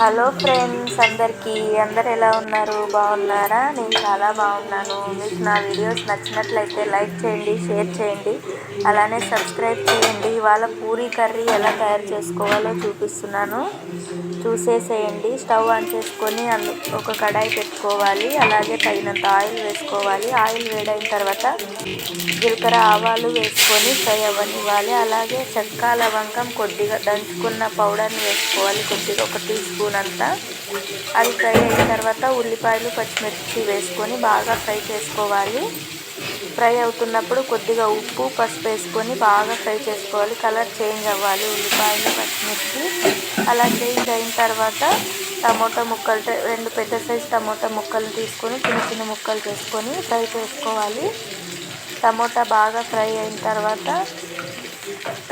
Hello friends అందరికీ అందరు ఎలా ఉన్నారు? బాగున్నారా? నేను చాలా బాగున్నాను. మీకు నా వీడియోస్ నచ్చినట్లయితే లైక్ చేయండి షేర్ చేయండి. అలానే సబ్స్క్రైబ్ చేయండి. ఇవాళ పూరీ కర్రీ ఎలా తయారు చేసుకోవాలో చూపిస్తున్నాను. చూసేసేయండి. స్టవ్ ఆన్ చేసుకొని అందు ఒక కడాయి పెట్టుకోవాలి. అలాగే తగినంత ఆయిల్ వేసుకోవాలి. ఆయిల్ వేడైన తర్వాత జీలకర్ర ఆవాలు వేసుకొని ఫ్రై అవ్వనివ్వాలి. అలాగే చెక్క లవంగం కొద్దిగా దంచుకున్న పౌడర్ని వేసుకోవాలి. కొద్దిగా ఒక టీ స్పూన్ అంతా. అది ఫ్రై అయిన తర్వాత ఉల్లిపాయలు పచ్చిమిర్చి వేసుకొని బాగా ఫ్రై చేసుకోవాలి. ఫ్రై అవుతున్నప్పుడు కొద్దిగా ఉప్పు పసుపు వేసుకొని బాగా ఫ్రై చేసుకోవాలి. కలర్ చేంజ్ అవ్వాలి. ఉల్లిపాయలు పచ్చిమిర్చి అలా చేంజ్ అయిన తర్వాత టమోటా ముక్కలు రెండు పెద్ద సైజ్ టమోటా ముక్కలు తీసుకొని చిన్న చిన్న ముక్కలు చేసుకొని ఫ్రై చేసుకోవాలి. టమోటా బాగా ఫ్రై అయిన తర్వాత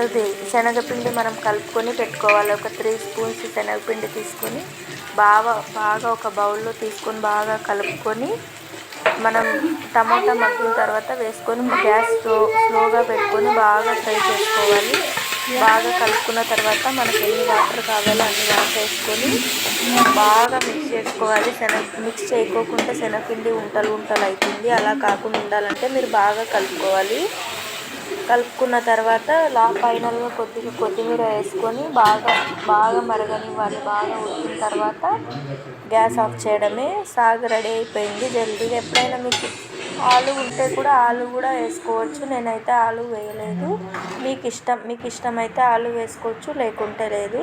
ఇది శనగపిండి మనం కలుపుకొని పెట్టుకోవాలి. ఒక త్రీ స్పూన్స్ శనగపిండి తీసుకొని బాగా బాగా ఒక బౌల్లో తీసుకొని బాగా కలుపుకొని మనం టమాటా మగ్గిన తర్వాత వేసుకొని గ్యాస్ స్లో స్లోగా పెట్టుకొని బాగా ఫ్రై చేసుకోవాలి. బాగా కలుపుకున్న తర్వాత మనకి ఎన్ని వాటర్ కావాలో అన్ని వాటర్ వేసుకొని బాగా మిక్స్ చేసుకోవాలి. శనగ మిక్స్ చేయకోకుండా శనగపిండి ఉంటలు ఉంటలు అవుతుంది. అలా కాకుండా ఉండాలంటే మీరు బాగా కలుపుకోవాలి. కలుపుకున్న తర్వాత లా ఫైనల్గా కొద్దిగా కొత్తిమీర వేసుకొని బాగా బాగా మరగనివ్వాలి. బాగా ఉడికిన తర్వాత గ్యాస్ ఆఫ్ చేయడమే. సాగు రెడీ అయిపోయింది జల్దీగా. ఎప్పుడైనా మీకు ఆలు ఉంటే కూడా ఆలు కూడా వేసుకోవచ్చు. నేనైతే ఆలు వేయలేదు. మీకు ఇష్టం మీకు ఇష్టమైతే ఆలు వేసుకోవచ్చు లేకుంటే లేదు.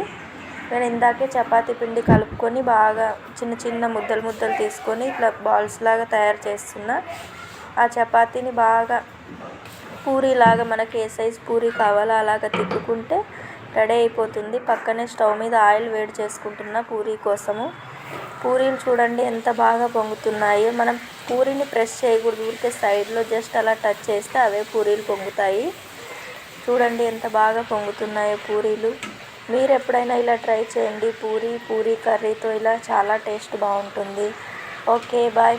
నేను ఇందాకే చపాతీ పిండి కలుపుకొని బాగా చిన్న చిన్న ముద్దలు ముద్దలు తీసుకొని ఇట్లా బాల్స్ లాగా తయారు చేస్తున్నా. ఆ చపాతీని బాగా పూరీలాగా మనకి ఏ సైజ్ పూరీ కావాలో అలాగ తిప్పుకుంటే రెడీ అయిపోతుంది. పక్కనే స్టవ్ మీద ఆయిల్ వేడి చేసుకుంటున్న పూరీ కోసము. పూరీలు చూడండి ఎంత బాగా పొంగుతున్నాయో. మనం పూరీని ప్రెస్ చేయకూడదు ఊరికే సైడ్లో జస్ట్ అలా టచ్ చేస్తే అవే పూరీలు పొంగుతాయి. చూడండి ఎంత బాగా పొంగుతున్నాయో పూరీలు. మీరు ఎప్పుడైనా ఇలా ట్రై చేయండి. పూరీ పూరీ కర్రీతో ఇలా చాలా టేస్ట్ బాగుంటుంది. Okay bye.